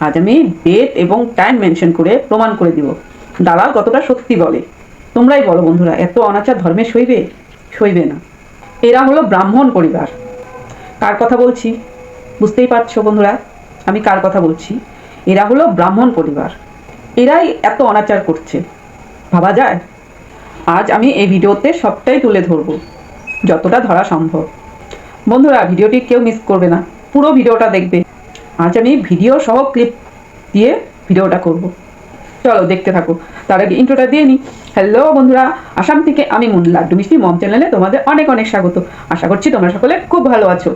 আজ আমি ডেট এবং টাইম মেনশন করে প্রমাণ করে দিব। দালাল কতটা সত্যি বলে? তোমরাই বলো বন্ধুরা, এত অনাচার ধর্মে সইবে? সইবে না। এরা হলো ব্রাহ্মণ পরিবার। কার কথা বলছি? বুঝতেই পারছ বন্ধুরা, আমি কার কথা বলছি? এরা হলো ব্রাহ্মণ পরিবার। এরাই এত অনাচার করছে। ভাবা যায়? আজ আমি এই ভিডিওতে সবটাই তুলে ধরবো, যতটা ধরা সম্ভব। বন্ধুরা, ভিডিওটি কেউ মিস করবে না। পুরো ভিডিওটা দেখবে। আজ আমি ভিডিও সহ ক্লিপ দিয়ে ভিডিওটা করব। চলো, দেখতে থাকো। তার আগে ইন্ট্রোটা দিয়ে নিই হ্যালো বন্ধুরা, আসাম থেকে আমি মুন লাড্ডু মিষ্টি মম চ্যানেলে তোমাদের অনেক অনেক স্বাগত। আশা করছি তোমরা সকলে খুব ভালো আছো।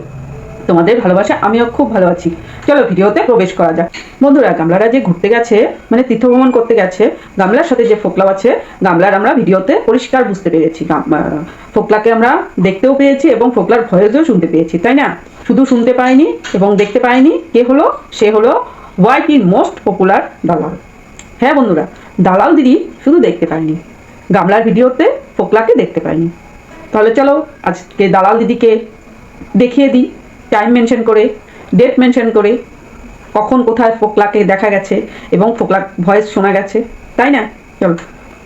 তোমাদের ভালোবাসা, আমিও খুব ভালো আছি। চলো ভিডিওতে প্রবেশ করা যাক। বন্ধুরা, গামলারা যে ঘুরতে গেছে মানে তীর্থ ভ্রমণ করতে গেছে, গামলার সাথে যে ফোকলা আছে, গামলার আমরা ভিডিওতে পরিষ্কার বুঝতে পেরেছি। ফোকলাকে আমরা দেখতেও পেয়েছি এবং ফোকলার ভয়েসও শুনতে পেয়েছি, তাই না? শুধু শুনতে পাইনি এবং দেখতে পাইনি কে হলো? সে হলো ইন মোস্ট পপুলার দালাল। হ্যাঁ বন্ধুরা, দালাল দিদি শুধু দেখতে পাইনি। গামলার ভিডিওতে ফোকলাকে দেখতে পাইনি। তাহলে চলো, আজকে দালাল দিদিকে দেখিয়ে দিই। টাইম মেনশন করে ডেট মেনশন করে, কখন কোথায় ফোকলাকে দেখা গেছে এবং ফোকলার ভয়েস শোনা গেছে, তাই না?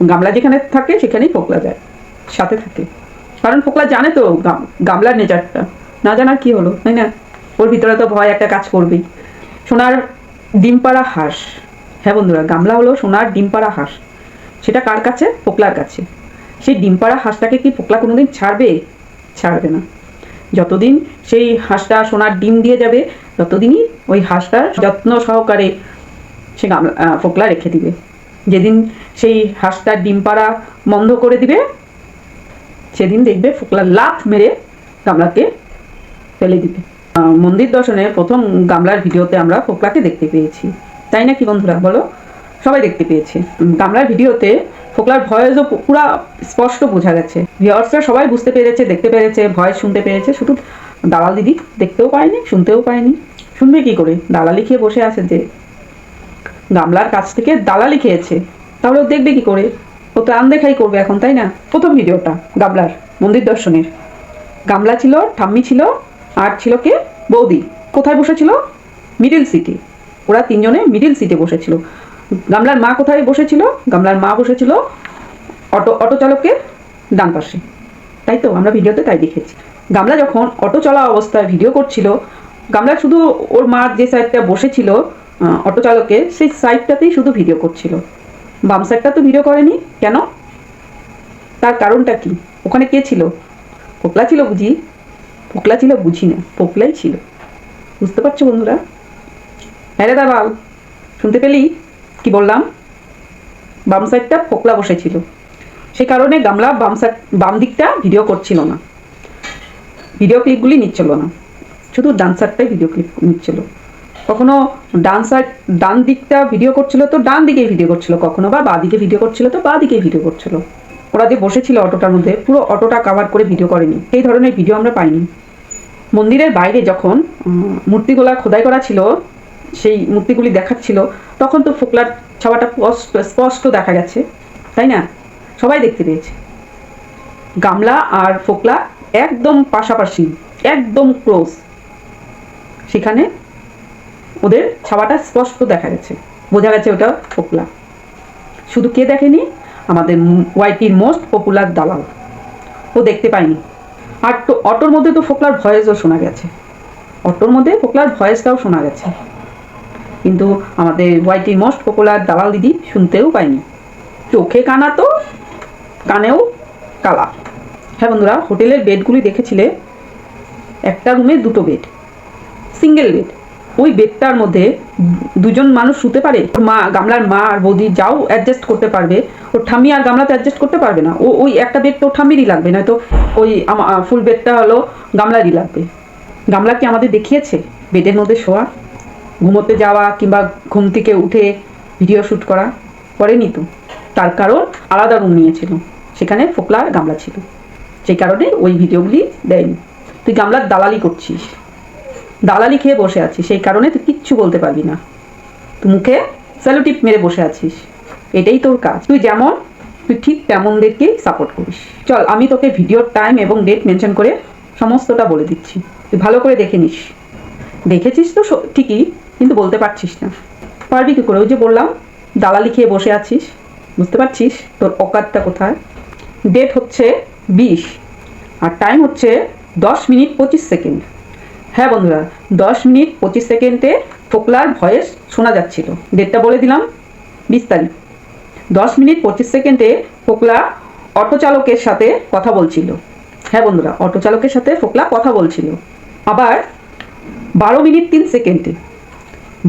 গামলা যেখানে থাকে সেখানেই ফোকলা যায়, সাথে থাকে। কারণ ফোকলা জানে তো গাম- গামলার নেচারটা না জানার কি হলো, তাই না? ওর ভিতরে তো ভয় একটা কাজ করবেই। সোনার ডিম পাড়া হাঁস। হ্যাঁ বন্ধুরা, গামলা হলো সোনার ডিম পাড়া হাঁস। সেটা কার কাছে? পোকলার কাছে। সেই ডিম পাড়া হাঁসটাকে কি পোকলা কোনোদিন ছাড়বে? ছাড়বে না। যতদিন সেই হাঁসটা সোনার ডিম দিয়ে যাবে, ততদিনই ওই হাঁসটার যত্ন সহকারে সে গামলা ফোকলা রেখে দিবে। যেদিন সেই হাঁসটার ডিম পাড়া বন্ধ করে দিবে, সেদিন দেখবে ফোকলা লাথ মেরে গামলাকে ফেলে দিবে। মন্দির দর্শনের প্রথম গামলার ভিডিওতে আমরা ফোকলাকে দেখতে পেয়েছি। তাই না কি বন্ধুরা? বলো। সবাই দেখতে পেয়েছে। গামলার ভিডিওতে ফোকলার ভয়েসও পুরো স্পষ্ট বোঝা গেছে। ভিওয়ার্সরা সবাই বুঝতে পেরেছে, দেখতে পেরেছে, ভয়েস শুনতে পেরেছে, শুধু দালাল দিদি দেখতেও পায়নি, শুনতেও পায়নি। শুনবে কি করে? দালালি খেয়ে বসে আছে যে গামলার কাছ থেকে দালালি খেয়েছে। তাহলে ও দেখবে কি করে? ও তো আনদেখাই করবে এখন, তাই না? প্রথম ভিডিওটা, গামলার, মন্দির দর্শনের। গামলা ছিল, ঠাম্মি ছিল, আর ছিল কে? বৌদি। কোথায় বসেছিল? মিডিল সিটে। ওরা তিনজনে মিডিল সিটে বসেছিল। গামলার মা কোথায় বসেছিল? গামলার মা বসেছিল অটো অটো চালকের ডান পাশে। তাই তো, আমরা ভিডিওতে তাই দেখেছি। গামলা যখন অটো চলা অবস্থায় ভিডিও করছিল, গামলা শুধু ওর মা যে সাইডটা বসেছিল অটো চালকের, সেই সাইডটাতেই শুধু ভিডিও করছিল। বাম সাইডটা তো ভিডিও করেনি। কেন? তার কারণটা কি? ওখানে কে ছিল? পোকলা ছিল বুঝি? পোকলা ছিল বুঝি না। পোকলাই ছিল। বুঝতে পারছ বন্ধুরা? হ্যাঁ রে দাবাল, শুনতে পেলি? কি বললাম? বাম সাইডটা পোকলা বসেছিল। সেই কারণে গামলা বাম সাইড বাম দিকটা ভিডিও করছিল না। ভিডিও ক্লিপগুলি নিচ্ছিল না। শুধু ডান সাইডটাই ভিডিও ক্লিপ নিচ্ছিল। কখনো ডান সাইড ডান দিকটা ভিডিও করছিল তো ডান দিকে ভিডিও করছিল। কখনো বা বাঁ দিকে ভিডিও করছিল তো বাঁ দিকে ভিডিও করছিল। ওরা যে বসেছিল অটোটার মধ্যে, পুরো অটোটা কাভার করে ভিডিও করেনি। এই ধরনের ভিডিও আমরা পাইনি। মন্দিরের বাইরে যখন মূর্তিগুলা খোদাই করা ছিল, সেই মূর্তিগুলি দেখাচ্ছিল তখন তো ফোকলার ছাওয়াটা স্পষ্ট দেখা গেছে, তাই না? সবাই দেখতে পেয়েছে। গামলা আর ফোকলা একদম পাশাপাশি, একদম ক্লোজ সেখানে ওদের ছাওয়াটা স্পষ্ট দেখা গেছে। বোঝা গেছে ওটা ফোকলা। শুধু কে দেখেনি? আমাদের ওয়াইটির মোস্ট পপুলার দালাল। ও দেখতে পায়নি। আর তো অটোর মধ্যে তো ফোকলার ভয়েসও শোনা গেছে। অটোর মধ্যে ফোকলার ভয়েসটাও শোনা গেছে। কিন্তু আমাদের ওয়াইটির মোস্ট পপুলার দালাল দিদি শুনতেও পাইনি। চোখে কানা তো, কানেও কালা। হ্যাঁ বন্ধুরা, হোটেলের বেডগুলি দেখেছিলে? একটা রুমে দুটো বেড সিঙ্গেল বেড ওই বেডটার মধ্যে দুজন মানুষ শুতে পারে? মা, গামলার মা আর বৌদি যাও অ্যাডজাস্ট করতে পারবে। ওর ঠাম্মি আর গামলাতে অ্যাডজাস্ট করতে পারবে না। ও, ওই একটা বেড তো ঠাম্মিরই লাগবে, নয়তো ওই ফুল বেডটা হলো গামলারই লাগবে। গামলা কি আমাদের দেখিয়েছে? বেডের মধ্যে শোয়া? ঘুমোতে যাওয়া কিংবা ঘুম থেকে উঠে ভিডিও শ্যুট করা করেনি তো। তার কারণ আলাদা রুম নিয়েছিল। সেখানে ফোকলা আর গামলা ছিল। সেই কারণে ওই ভিডিওগুলি দেয়নি। তুই গামলার দালালি করছিস। দালালি খেয়ে বসে আছিস। সেই কারণে তুই কিচ্ছু বলতে পারবি না। তুই মুখে স্যালুটিপ মেরে বসে আছিস। এটাই তোর কাজ। তুই যেমন, তুই ঠিক তেমনদেরকেই সাপোর্ট করিস। চল, আমি তোকে ভিডিওর টাইম এবং ডেট মেনশন করে সমস্তটা বলে দিচ্ছি। তুই ভালো করে দেখে নিস। দেখেছিস তো ঠিকই? কিন্তু বলতে পারছিস না। পারবি কি করে? ওই যে বললাম, দালালি খেয়ে বসে আছিস, বুঝতে পারছিস? তোর অকাতটা কোথায়? ডেট হচ্ছে বিশ, আর টাইম হচ্ছে দশ মিনিট পঁচিশ সেকেন্ড। হ্যাঁ বন্ধুরা, দশ মিনিট পঁচিশ সেকেন্ডে ফোকলার ভয়েস শোনা যাচ্ছিল। ডেটটা বলে দিলাম, বিশ তারিখ। দশ মিনিট পঁচিশ সেকেন্ডে ফোকলা অটো চালকের সাথে কথা বলছিল। হ্যাঁ বন্ধুরা, অটো চালকের সাথে ফোকলা কথা বলছিল। আবার বারো মিনিট তিন সেকেন্ডে।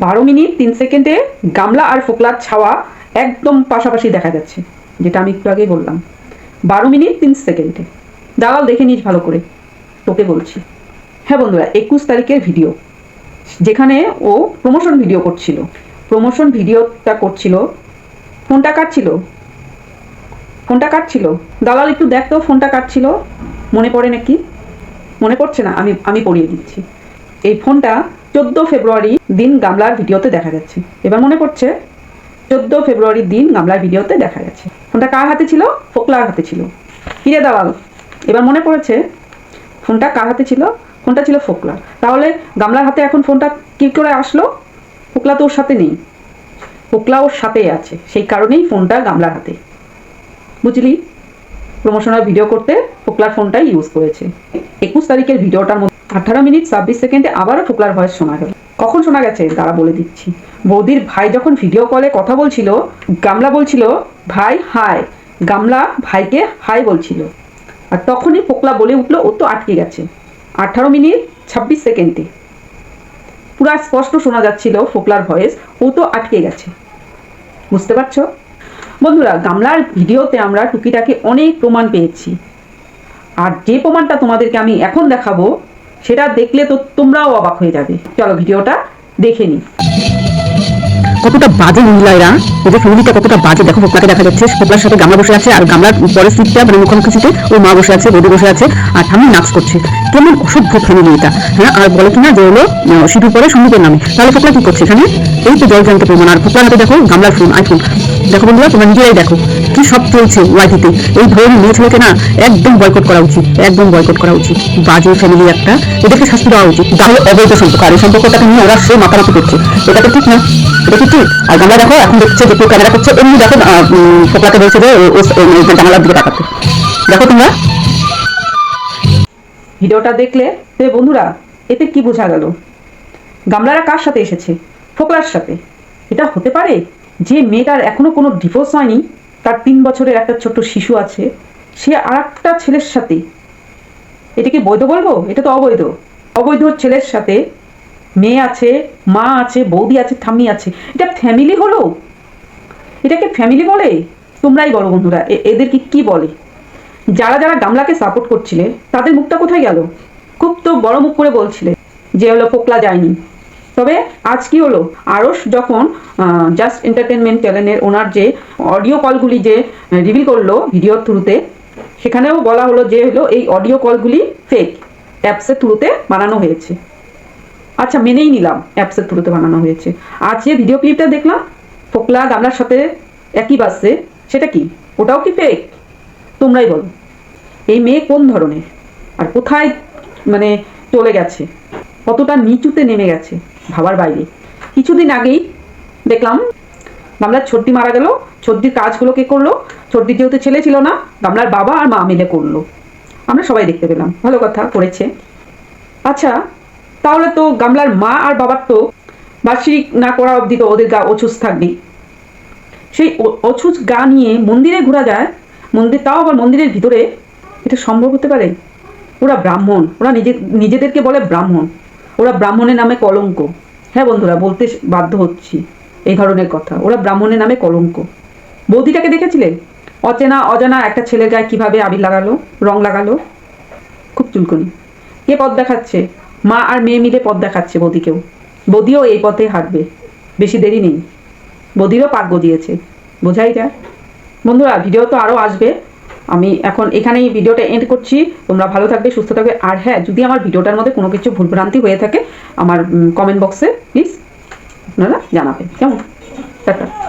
বারো মিনিট, তিন সেকেন্ডে গামলা আর ফোকলার ছাওয়া একদম পাশাপাশি দেখা যাচ্ছে, যেটা আমি একটু আগেই বললাম। বারো মিনিট, তিন সেকেন্ডে। দাঁড়াও দেখে নিস ভালো করে। তোকে বলছি। হ্যাঁ বন্ধুরা, একুশ তারিখের ভিডিও, যেখানে ও প্রমোশন ভিডিও করছিল। প্রমোশন ভিডিওটা করছিল। ফোনটা কাটছিল ফোনটা কাটছিল দালাল একটু দেখ তো, ফোনটা কাটছিল মনে পড়ে নাকি? মনে পড়ছে না, আমি আমি পড়িয়ে দিচ্ছি। এই ফোনটা চোদ্দ ফেব্রুয়ারি দিন গামলার ভিডিওতে দেখা যাচ্ছে। এবার মনে পড়ছে, চোদ্দ ফেব্রুয়ারি দিন গামলার ভিডিওতে দেখা গেছে। ফোনটা কার হাতে ছিল? ফোকলার হাতে ছিল। কিরে দালাল এবার মনে পড়েছে, ফোনটা কার হাতে ছিল? ফোনটা ছিল ফোকলা তাহলে গামলার হাতে এখন ফোনটা কি করে আসলো? ফোকলা তো ওর সাথে নেই। ফোকলা ওর সাথেই আছে। সেই কারণেই ফোনটা গামলার হাতে। বুঝলি? প্রমোশনাল ভিডিও করতে ফোকলার ফোনটাই ইউজ করেছে। একুশ তারিখের ভিডিওটার মধ্যে আঠারো মিনিট ছাব্বিশ সেকেন্ডে আবারও ফোকলার ভয়েস শোনা গেল। কখন শোনা গেছে? তারা বলে দিচ্ছি। বৌদির ভাই যখন ভিডিও কলে কথা বলছিল, গামলা বলছিল, ভাই হাই গামলা ভাইকে হাই বলছিল। আর তখনই ফোকলা বলে উঠল, ও তো আটকে গেছে। আঠারো মিনিট ছাব্বিশ সেকেন্ডে। পুরা স্পষ্ট শোনা যাচ্ছিল ফোকলার ভয়েস ও তো আটকে গেছে। বুঝতে পারছ? বন্ধুরা, গামলার ভিডিওতে আমরা টুকিটাকে অনেক প্রমাণ পেয়েছি। আর যে প্রমাণটা তোমাদেরকে আমি এখন দেখাবো, সেটা দেখলে তো তোমরাও অবাক হয়ে যাবে। চলো ভিডিওটা দেখে নিই। কতটা বাজে মহিলা এরা? এদের ফ্যামিলিটা কতটা বাজে? দেখো ফোকলাকে দেখা যাচ্ছে ফোকলার সাথে গামলা বসে আছে আর গামলার পরের সিটটা মানে মুখোমুখি সিটে ওর মা বসে আছে বৌদি বসে আছে আর ঠাম্মি নাচ করছে। কেমন অসভ্য ফ্যামিলি এটা হ্যাঁ? আর বলে কিনা যে হলো আহ, পরে সঙ্গীতের নামে। তাহলে ফোকলা কি করছে এখানে? এই তো জল জানতে প্রমাণ। আর ফোকলার হাতে দেখো গামলার ফোন আইফোন দেখো বন্ধুরা তোমরা নিজেরাই দেখো কি সব চলছে ওয়াইটিতে। এই ধরনের মেয়ে ছেলেকে না একদম বয়কট করা উচিত একদম বয়কট করা উচিত। বাজে ফ্যামিলি একটা এদেরকে শাস্তি দেওয়া উচিত। তাহলে অবৈধ সম্পর্ক আর এই সম্পর্কটাকে নিয়ে ওরা সে মাতামাতি করছে এটা তো ঠিক না? আর এখন দেখছে যে ক্যামেরা করছে। এমনি দেখো ফোকলাকে বলছে যে ও জানালার দিকে তাকাতে দেখো তোমরা। ভিডিওটা দেখলে, তে বন্ধুরা, এতে কি বোঝা গেল? গামলারা কার সাথে এসেছে? ফোকলার সাথে। এটা হতে পারে যে মেয়েটার এখনও কোনো ডিভোর্স হয়নি, তার তিন বছরের একটা ছোট্ট শিশু আছে, সে আর একটা ছেলের সাথে। এটা কি বৈধ বলব? এটা তো অবৈধ। অবৈধ ছেলের সাথে মেয়ে আছে, মা আছে, বৌদি আছে, ঠাম্মি আছে। এটা ফ্যামিলি হলো? এটাকে ফ্যামিলি বলে? তোমরাই বলো বন্ধুরা এদেরকে কি বলে? যারা যারা গামলাকে সাপোর্ট করছিলে, তাদের মুখটা কোথায় গেল? খুব তো বড় মুখ করে বলছিলে যে হলো পোকলা যায়নি। তবে আজ কি হলো? আরস যখন জাস্ট এন্টারটেনমেন্ট চ্যানেলের ওনার যে অডিও কলগুলি যে রিভিল করল ভিডিওর থ্রুতে সেখানেও বলা হলো যে হলো এই অডিও কলগুলি ফেক অ্যাপসের থ্রুতে বানানো হয়েছে। আচ্ছা মেনেই নিলাম। অ্যাপসের থ্রুতে বানানো হয়েছে। আজ যে ভিডিও ক্লিপটা দেখলাম, ফোকলা গামলার সাথে একই বাসে সেটা কি? ওটাও কি ফেক তোমরাই বলো। এই মেয়ে কোন ধরনের? আর কোথায় মানে চলে গেছে? কতটা নিচুতে নেমে গেছে? ভাবার বাইরে। কিছুদিন আগেই দেখলাম, গামলার ছর্দি মারা গেল। ছর্দির কাজগুলো কে করল? ছর্দি যেহেতু ছেলে ছিল না, গামলার বাবা আর মা মিলে করল। আমরা সবাই দেখতে পেলাম। ভালো কথা, করেছে। আচ্ছা তাহলে তো গামলার মা আর বাবার তো বার্ষিক না করা অবধি তো ওদের গা অছুস থাকবেই। সেই অ- অছুজ গা নিয়ে মন্দিরে ঘোরা যায়, মন্দির, তাও আবার মন্দিরের ভিতরে? এটা সম্ভব হতে পারে? ওরা ব্রাহ্মণ, ওরা নিজে, নিজেদেরকে বলে ব্রাহ্মণ। ওরা ব্রাহ্মণের নামে কলঙ্ক। হ্যাঁ বন্ধুরা, বলতে বাধ্য হচ্ছি এই ধরনের কথা। ওরা ব্রাহ্মণের নামে কলঙ্ক। বৌদিটাকে দেখেছিলে? অচেনা, অজানা একটা ছেলের গায়ে কীভাবে আবির লাগালো, রং লাগালো? খুব চুলকুনি। কে পথ দেখাচ্ছে? মা আর মেয়ে মিলে পথ দেখাচ্ছে বৌদিকেও। বৌদিও এই পথে হাঁটবে। বেশি দেরি নেই। বৌদিরও পাক গজিয়েছে বোঝাই যায়। বন্ধুরা, ভিডিও তো আরও আসবে। আমি এখন এখানেই ভিডিওটা এন্ড করছি। তোমরা ভালো থাকবে, সুস্থ থাকবে। আর হ্যাঁ যদি আমার ভিডিওটার মধ্যে কোনো কিছু ভুলভ্রান্তি হয়ে থাকে, আমার কমেন্ট বক্সে প্লিজ আপনারা জানাবেন কেমন? টাটা।